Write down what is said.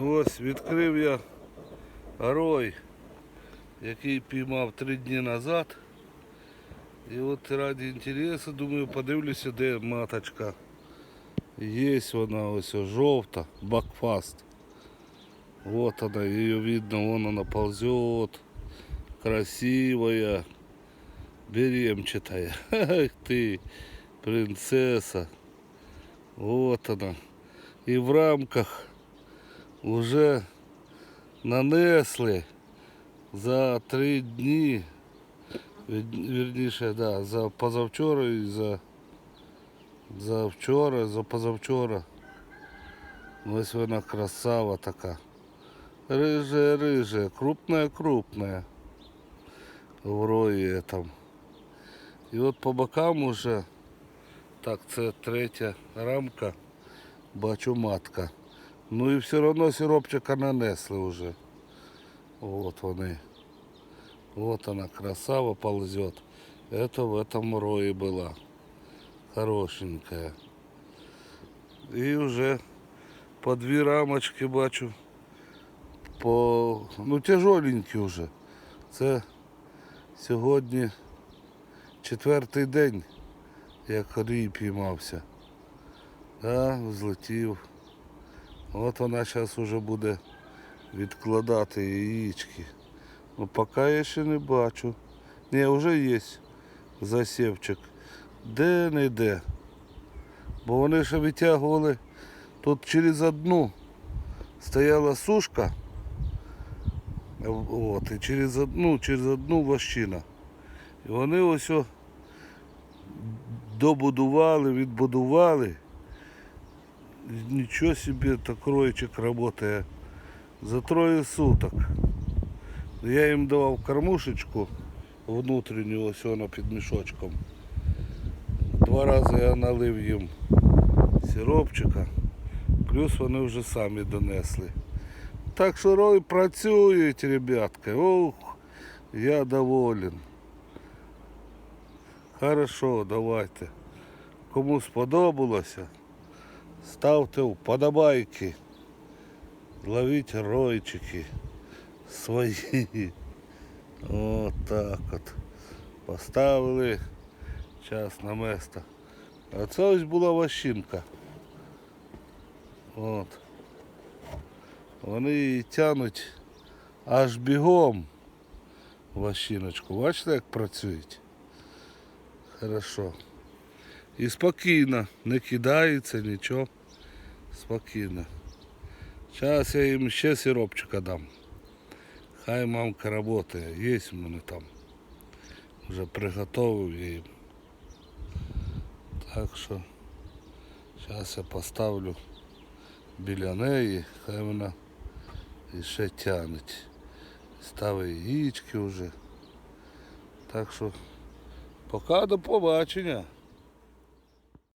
Ось відкрив я рой, який піймав три дні назад. І от раді інтересу, думаю, подивлюся, де маточка. Є вона ось о, жовта, бакфаст. Вот она, ее видно, вон она ползет. Красивая, беремчатая. Ах ты, принцесса. Вот она. И в рамках уже нанесли за три дні, вір- вірніше, да, за позавчора і за, за вчора, за позавчора. Ось вона красава така. Рыжая, рыжая, крупная, крупная. В рої там. І от по бокам уже, так, це третя рамка, бачу матка. Ну і все одно сиропчика нанесли вже. Вот вони. Вот она, красава ползет. Это в этом рое была. Хорошенькая. И уже по дві рамочки бачу. По, ну, тяжоленькі вже. Це сьогодні четвертий день, як рій піймався. Да, злетів. От вона зараз вже буде відкладати яєчки. Ну поки я ще не бачу. Ні, вже є засівчик. Де не де. Бо вони ще витягували тут через одну стояла сушка. От, і через одну, через одну вощина. І вони ось добудували, відбудували. Нічого собі так кройчик працює за троє суток. Я їм давав кормушечку внутрішню, ось вона під мішочком. Два рази я налив їм сиропчика, плюс вони вже самі донесли. Так що рой працюють, ребятки. Ох, я доволен. Хорошо, давайте. Кому сподобалося, ставте вподобайки. Ловіть ройчики свої. От так от. Поставили час на место. А це ось була ващинка. От. Вони її тянуть аж бігом ващиночку. Бачите, як працюють? Хорошо. І спокійно, не кидається нічого. Спокійно. Зараз я їм ще сиропчика дам. Хай мамка працює. Є в мене там. Вже приготовив я їм. Так що зараз я поставлю біля неї, хай вона іще тягнеть. Ставить яєчки вже. Так що поки до побачення.